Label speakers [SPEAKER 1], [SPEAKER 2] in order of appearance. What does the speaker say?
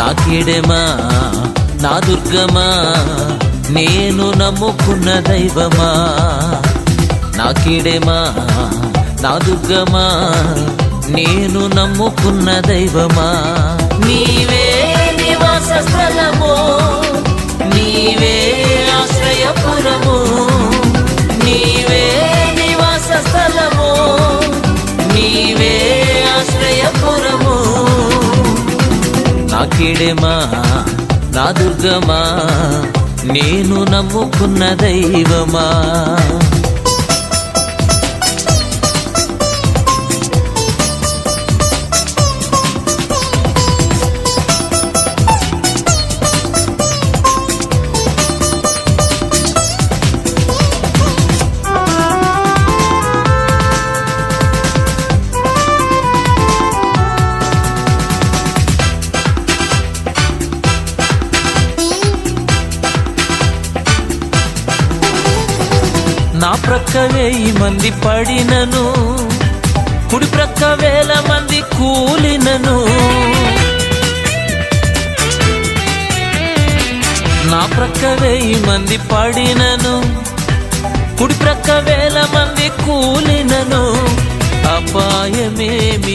[SPEAKER 1] నా కీడెమా నా దుర్గమా నేను నమ్ముకున్న దైవమా? నా కీడెమా నా దుర్గమా నేను నమ్ముకున్న దైవమా? నా నా దుర్గమా? నేను నమ్ముకున్న దైవమా? నా ప్రక్క వెయ్యి మంది పడినను కుడి ప్రక్క వేల మంది కూలినను. నా ప్రక్క వెయ్యి మంది పడినను కుడి ప్రక్క వేల మంది కూలినను. అపాయమేమి